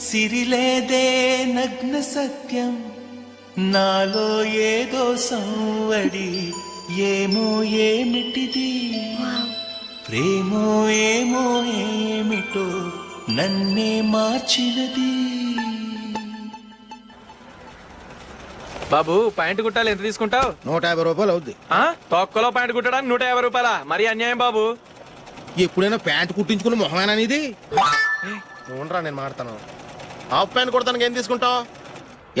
సిరిలేదే నగ్న సత్యం. నాలో ఏదో సంవడి ఏమో ఏమిటిది? ప్రేమో ఏమో ఏమిటో నన్నే మార్చినది. బాబు పాయింట్ కుట్టాలి ఎంత తీసుకుంటావు? నూట యాభై రూపాయలు అవుద్ది. ఆ? తొక్కలో పాయింట్ కుట్టడానికి నూట యాభై రూపాయల? మరి అన్యాయం బాబు. ఎప్పుడైనా ప్యాంట్ కుట్టించుకున్న మొహమేనా ఇది ఉండరా నేను మాడతాను. హాఫ్ ప్యాంట్ కుడతానికి ఏం తీసుకుంటావు?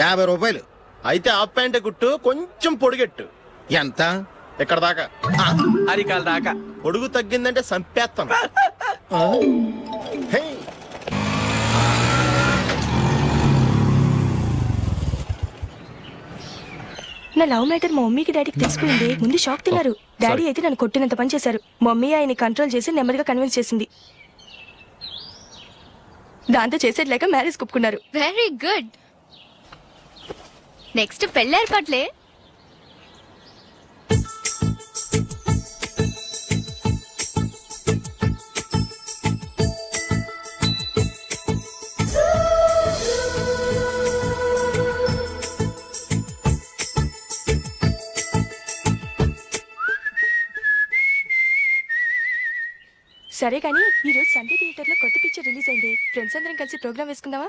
యాభై రూపాయలు. అయితే హాఫ్ ప్యాంటే కుట్టు కొంచెం పొడిగెట్టు. ఎంత? ఇక్కడ దాకా. అరికాల దాకా. పొడుగు తగ్గిందంటే సంపేస్తాను హే, నా లవ్ మ్యాటర్ మా మమ్మీకి డాడీకి తెలిసిపోయింది ముందు షాక్ తిన్నారు. డాడీ అయితే నన్ను కొట్టినంత పని చేశారు. మమ్మీ ఆయన్ని కంట్రోల్ చేసి నెమ్మదిగా కన్విన్స్ చేసింది. దాంతో చేసేది లేక మ్యారేజ్ కుప్పుకున్నారు. వెరీ గుడ్ నెక్స్ట్ పెళ్ళి సరే కానీ ఈ రోజు సండే థియేటర్లో కొత్త పిక్చర్ రిలీజ్ అయింది. ఫ్రెండ్స్ అందరం కలిసి ప్రోగ్రామ్ వేసుకుందామా?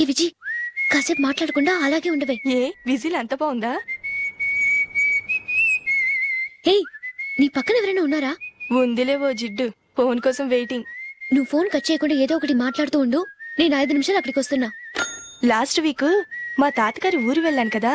ఈ విజి కాసేపు మాట్లాడకుండా అలాగే ఉండవే. ఏ విజిల్ అంత బాగుందా? హే నీ పక్కన ఎవరైనా ఉన్నారా? ఉందిలే ఓ జిడ్డు ఫోన్ కోసం వెయిటింగ్. నువ్వు ఫోన్ కట్ చేయకుండా ఏదో ఒకటి మాట్లాడుతూ ఉండు నేను ఐదు నిమిషాలు అక్కడికి వస్తున్నా. లాస్ట్ వీక్ మా తాతగారి ఊరు వెళ్ళాను కదా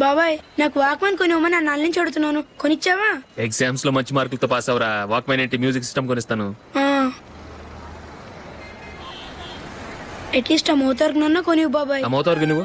బాబాయ్ నాకు వాక్మన్ కొని ఇవ్వమని నా నుంచి అడుగుతున్నాను. కొనిచ్చావా? ఎగ్జామ్స్లో మంచి మార్కులతో పాస్ అవరా? వాక్మెన్ ఏంటి? Music system కొనిస్తాను. అట్లీస్ట్ ఆ మోతార్కు నన్న కొనివు బాబాయ్. ఆ మోతారు నువ్వు?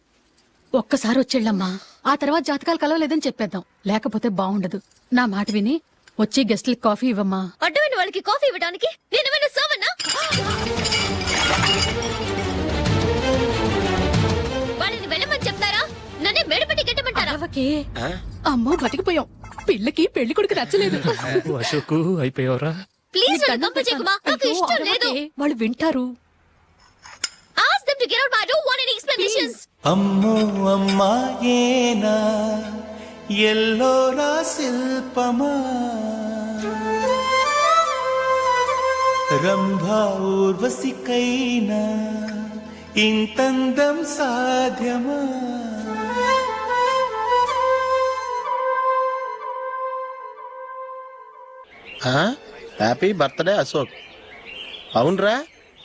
ఒక్కసారి వచ్చేళ్ళమ్మా. ఆ తర్వాత జాతకాలు కలవలేదని చెప్పేద్దాం. లేకపోతే బాగుండదు నా మాట విని వచ్చి గెస్ట్లకి కాఫీ ఇవ్వమ్మా. అడ్డమైన వాళ్ళకి కాఫీ ఇవ్వడానికి వాళ్ళని వెళ్ళమని చెప్తారా? నన్నే మెడపట్టి గెట్టమంటారా అరవకే. అమ్మో బతికిపోయాం. పిల్లకి పెళ్ళి కొడుకు నచ్చలేదు. అశోకు అయిపోయావరా? ప్లీజ్ నన్ను కంపచేయకుమా నాకు అయ్యో, ఇష్టం లేదు అరవకే. వాళ్ళు వింటారు. Ask them to get out I don't want any explanations అమ్మో అమ్మాయేనా ఎల్లోరా శిల్పమా? రంభా ఊర్వశికైనా? ఇంతందం సాధ్యమా? Happy birthday Ashok. అవునరా?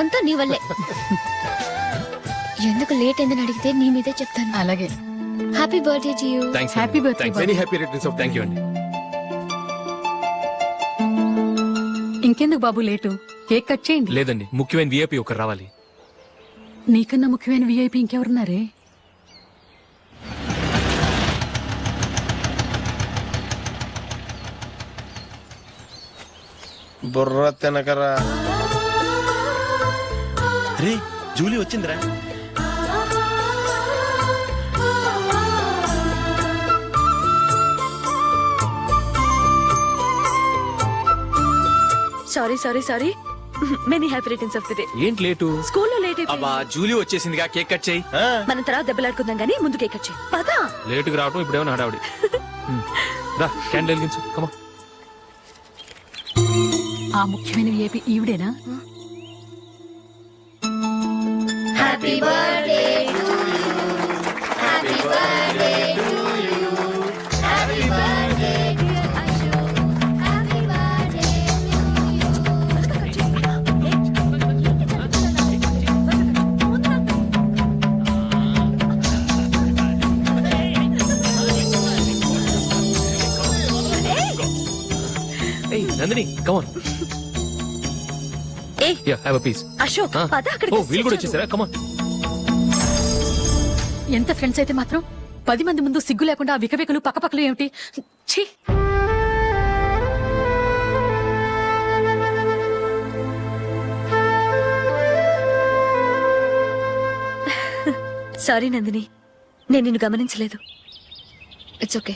అంతా నీ వల్లే. ఎందుకు లేట్ అయిందని అడిగితే నీ మీదే చెప్తాను. అలాగే. Happy birthday to you thanks Happy birthday, very happy returns of thank you అండి ఇంకెందుకు బాబు లేటు? కేక్ కట్ చేయండి. లేదండి ముఖ్యమైన విఐపి ఒకరు రావాలి. నీకన్నా ముఖ్యమైన విఐపి ఇంకెవరున్నారే? బుర్ర తినకరా. రే జూలీ వచ్చిందిరా. Sorry sorry sorry many happy returns of the day ఏంటి లేటు? స్కూల్లో లేట్ అబ్బా జూలీ వచ్చేసిందిగా కేక్ కట్ చేయి. మనం తర్వాత దెబ్బలాడుకుందాం గానీ ముందు కేక్ వచ్చి పదా. లేటుగా రావటం ఇప్పుడేమో హడావుడి. ఉమ్. రా క్యాండిల్ వెలిగించు కమా ఆ ముఖ్యమైన విఐపి ఈవిడేనా? ఏయ్ Nandini come on hey yeah have a piece Ashok పద ఓ అక్కడికి వీళ్ళు కూడా వచ్చేసారా. కమాన్ ఎంత ఫ్రెండ్స్ అయితే మాత్రం పది మంది ముందు సిగ్గు లేకుండా ఆ వికవికలు పక్కపక్కలు ఏమిటి? ఛీ! సారీ నందిని నేను నిన్ను గమనించలేదు. ఇట్స్ ఓకే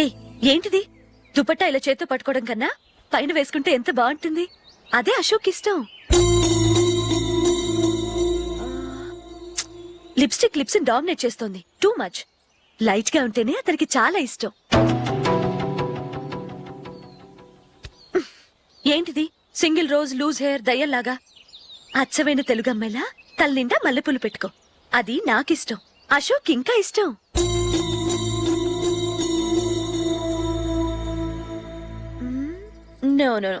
ఏయ్ ఏంటిది? దుపట్టా ఇలా చేత్తో పట్టుకోవడం కన్నా పైన వేసుకుంటే ఎంత బాగుంటుంది? అదే అశోక్ ఇష్టం. లిప్స్టిక్ లిప్స్ డామినేట్ చేస్తోంది. టూ మచ్ లైట్గా ఉంటేనే అతనికి చాలా ఇష్టం. ఏంటిది? సింగిల్ రోజ్ లూజ్ హెయిర్ దయ్యల్లాగా అచ్చమైన తెలుగు తల్లిండా మల్లెపూలు పెట్టుకో. అది నాకిష్టం. అశోక్ ఇంకా ఇష్టం. No no.